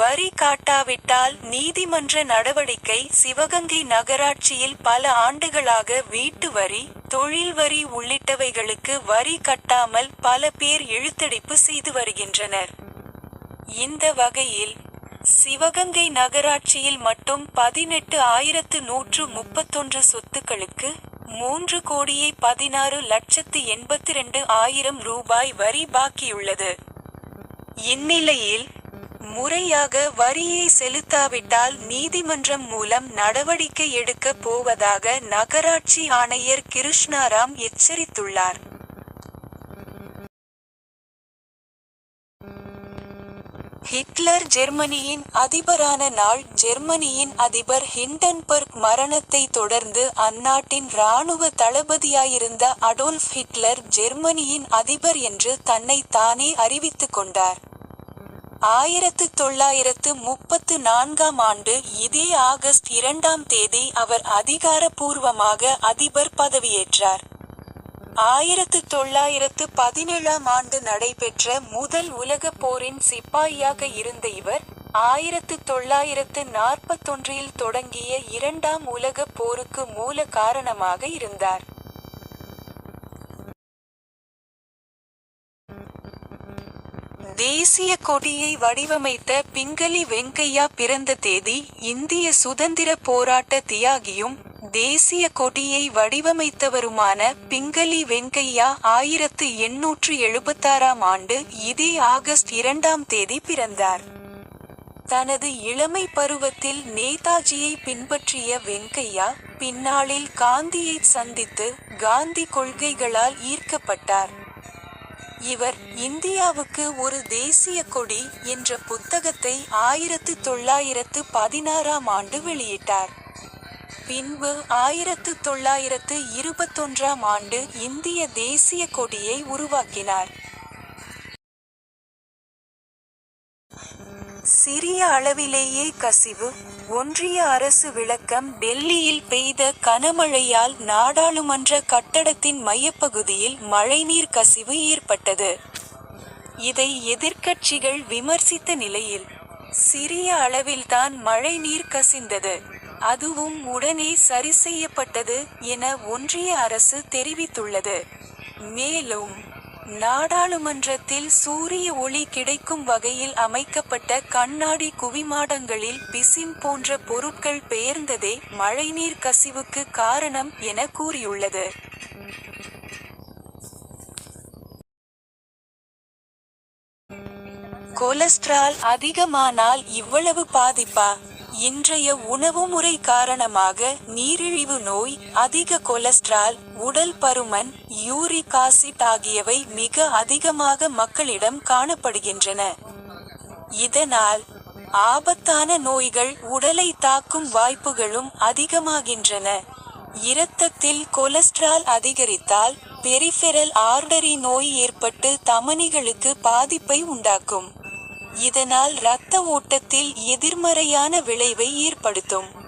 வரி காட்டாவிட்டால் நீதிமன்ற நடவடிக்கை சிவகங்கை நகராட்சியில் பல ஆண்டுகளாக வீட்டு வரி தொழில் வரி உள்ளிட்டவைகளுக்கு வரி கட்டாமல் பல பேர் இழுத்தடிப்பு செய்து வருகின்றனர். இந்த வகையில் சிவகங்கை நகராட்சியில் மட்டும் பதினெட்டு ஆயிரத்து நூற்று முப்பத்தொன்று சொத்துக்களுக்கு மூன்று கோடியே பதினாறு லட்சத்து எண்பத்தி ரெண்டு ஆயிரம் ரூபாய் வரி பாக்கியுள்ளது. இந்நிலையில் முறையாக வரியை செலுத்தாவிட்டால் நீதிமன்றம் மூலம் நடவடிக்கை எடுக்கப் போவதாக நகராட்சி ஆணையர் கிருஷ்ணாராம் எச்சரித்துள்ளார். ஹிட்லர் ஜெர்மனியின் அதிபரான நாள் ஜெர்மனியின் அதிபர் ஹிண்டன்பர்க் மரணத்தை தொடர்ந்து அந்நாட்டின் இராணுவ தளபதியாயிருந்த அடோல்ஃப் ஹிட்லர் ஜெர்மனியின் அதிபர் என்று தன்னை தானே அறிவித்துக் கொண்டார். ஆயிரத்து தொள்ளாயிரத்து முப்பத்து நான்காம் ஆண்டு இதே ஆகஸ்ட் இரண்டாம் தேதி அவர் அதிகாரப்பூர்வமாக அதிபர் பதவியேற்றார். ஆயிரத்து தொள்ளாயிரத்து பதினேழாம் ஆண்டு நடைபெற்ற முதல் உலகப் போரின் சிப்பாயியாக இருந்த இவர் ஆயிரத்து தொள்ளாயிரத்து நாற்பத்தொன்றில் தொடங்கிய இரண்டாம் உலகப் போருக்கு மூல காரணமாக இருந்தார். தேசிய கொடியை வடிவமைத்த பிங்களி வெங்கையா பிறந்த தேதி இந்திய சுதந்திர போராட்ட தியாகியும் தேசிய கொடியை வடிவமைத்தவருமான பிங்களி வெங்கையா ஆயிரத்து எண்ணூற்று எழுபத்தாறாம் ஆண்டு இதே ஆகஸ்ட் இரண்டாம் தேதி பிறந்தார். தனது இளமை பருவத்தில் நேதாஜியை பின்பற்றிய வெங்கையா பின்னாளில் காந்தியை சந்தித்து காந்தி கொள்கைகளால் ஈர்க்கப்பட்டார். இவர் இந்தியாவுக்கு ஒரு தேசிய கொடி என்ற புத்தகத்தை ஆயிரத்து தொள்ளாயிரத்து பதினாறாம் ஆண்டு வெளியிட்டார். பின்பு ஆயிரத்து தொள்ளாயிரத்து இருபத்தொன்றாம் ஆண்டு இந்திய தேசிய கொடியை உருவாக்கினார். சிறிய அளவிலேயே கசிவு ஒன்றிய அரசு விளக்கம் டெல்லியில் பெய்த கனமழையால் நாடாளுமன்ற கட்டடத்தின் மையப்பகுதியில் மழைநீர் கசிவு ஏற்பட்டது. இதை எதிர்க்கட்சிகள் விமர்சித்த நிலையில் சிறிய அளவில்தான் மழைநீர் கசிந்தது. அதுவும் உடனே சரி செய்யப்பட்டது என ஒன்றிய அரசு தெரிவித்துள்ளது. மேலும் நாடாளுமன்றத்தில் சூரிய ஒளி கிடைக்கும் வகையில் அமைக்கப்பட்ட கண்ணாடி குவிமாடங்களில் பிசின் போன்ற பொருட்கள் பெயர்ந்ததே மழைநீர் கசிவுக்கு காரணம் என கூறியுள்ளது. கொலஸ்ட்ரால் அதிகமானால் இவ்வளவு பாதிப்பா? இன்றைய உணவு முறை காரணமாக நீரிழிவு நோய் அதிக கொலஸ்ட்ரால் உடல் பருமன் யூரிக் ஆசிட் ஆகியவை மிக அதிகமாக மக்களிடம் காணப்படுகின்றன. இதனால் ஆபத்தான நோய்கள் உடலை தாக்கும் வாய்ப்புகளும் அதிகமாகின்றன. இரத்தத்தில் கொலஸ்ட்ரால் அதிகரித்தால் பெரிஃபெரல் ஆர்டரி நோய் ஏற்பட்டு தமனிகளுக்கு பாதிப்பை உண்டாக்கும். இதனால் இரத்த ஓட்டத்தில் எதிர்மறையான விளைவை ஏற்படுத்தும்.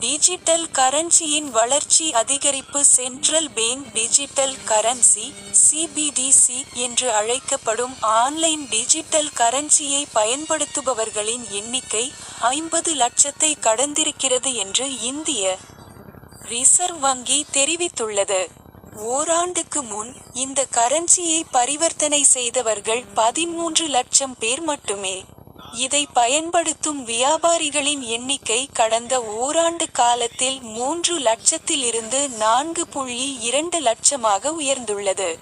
டிஜிட்டல் கரன்சியின் வளர்ச்சி அதிகரிப்பு central bank digital currency CBDC என்று அழைக்கப்படும் ஆன்லைன் டிஜிட்டல் கரன்சியை பயன்படுத்துபவர்களின் எண்ணிக்கை ஐம்பது லட்சத்தை கடந்திருக்கிறது என்று இந்திய ரிசர்வ் வங்கி தெரிவித்துள்ளது. ஓராண்டுக்கு முன் இந்த கரன்சியை பரிவர்த்தனை செய்தவர்கள் பதிமூன்று லட்சம் பேர் மட்டுமே. இதை பயன்படுத்தும் வியாபாரிகளின் எண்ணிக்கை கடந்த ஓராண்டு காலத்தில் மூன்று லட்சத்திலிருந்து நான்கு புள்ளி இரண்டு லட்சமாக உயர்ந்துள்ளது.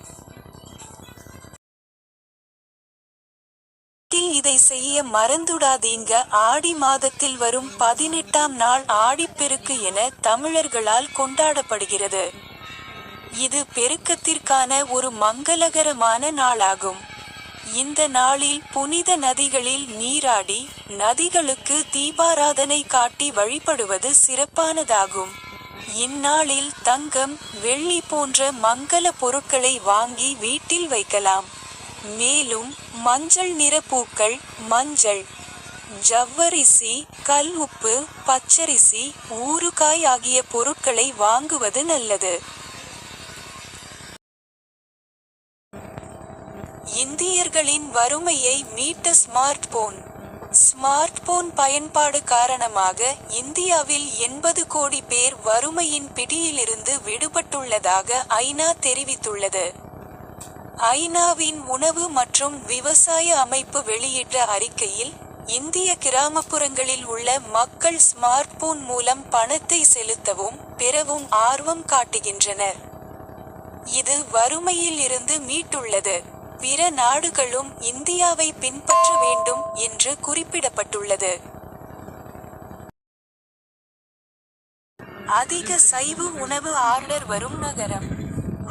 இதை செய்ய மறந்துடாதீங்க. ஆடி மாதத்தில் வரும் பதினெட்டாம் நாள் ஆடிப்பெருக்கு என தமிழர்களால் கொண்டாடப்படுகிறது. இது பெருக்கத்திற்கான ஒரு மங்களகரமான நாளாகும். இந்த நாளில் புனித நதிகளில் நீராடி நதிகளுக்கு தீபாராதனை காட்டி வழிபடுவது சிறப்பானதாகும். இந்நாளில் தங்கம் வெள்ளி போன்ற மங்கள பொருட்களை வாங்கி வீட்டில் வைக்கலாம். மேலும் மஞ்சள் நிற பூக்கள் மஞ்சள் ஜவ்வரிசி கல் உப்பு பச்சரிசி ஊறுகாய் ஆகிய பொருட்களை வாங்குவது நல்லது. இந்தியர்களின் வறுமையை மீட்ட ஸ்மார்ட் போன் ஸ்மார்ட் போன் பயன்பாடு காரணமாக இந்தியாவில் எண்பது கோடி பேர் வறுமையின் பிடியிலிருந்து விடுபட்டுள்ளதாக ஐநா தெரிவித்துள்ளது. ஐநாவின் உணவு மற்றும் விவசாய அமைப்பு வெளியிட்ட அறிக்கையில் இந்திய கிராமப்புறங்களில் உள்ள மக்கள் ஸ்மார்ட் போன் மூலம் பணத்தை செலுத்தவும் பெறவும் ஆர்வம் காட்டுகின்றனர். இது வறுமையில் இருந்து மீட்டுள்ளது. பிற நாடுகளும் இந்தியாவை பின்பற்ற வேண்டும் என்று குறிப்பிடப்பட்டுள்ளது. அதிக சைவ உணவு ஆர்டர் வரும் நகரம்.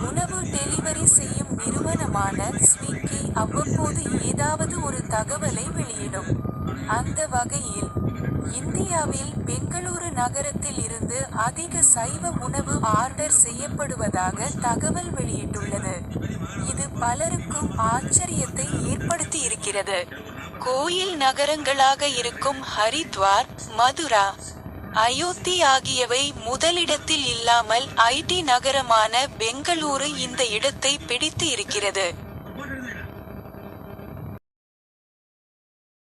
உணவு டெலிவரி செய்யும் நிறுவனமான ஸ்விக்கி அவ்வப்போது ஏதாவது ஒரு தகவலை வெளியிடும். அந்த வகையில் இந்தியாவில் பெங்களூரு நகரத்தில் இருந்து அதிக சைவ உணவு ஆர்டர் செய்யப்படுவதாக தகவல் வெளியிட்டுள்ளது. இது பலருக்கும் ஆச்சரியத்தை ஏற்படுத்தி இருக்கிறது. கோயில் நகரங்களாக இருக்கும் ஹரித்வார் மதுரா அயோத்தி ஆகியவை முதலிடத்தில் இல்லாமல் ஐடி நகரமான பெங்களூரு இந்த இடத்தை பிடித்து இருக்கிறது.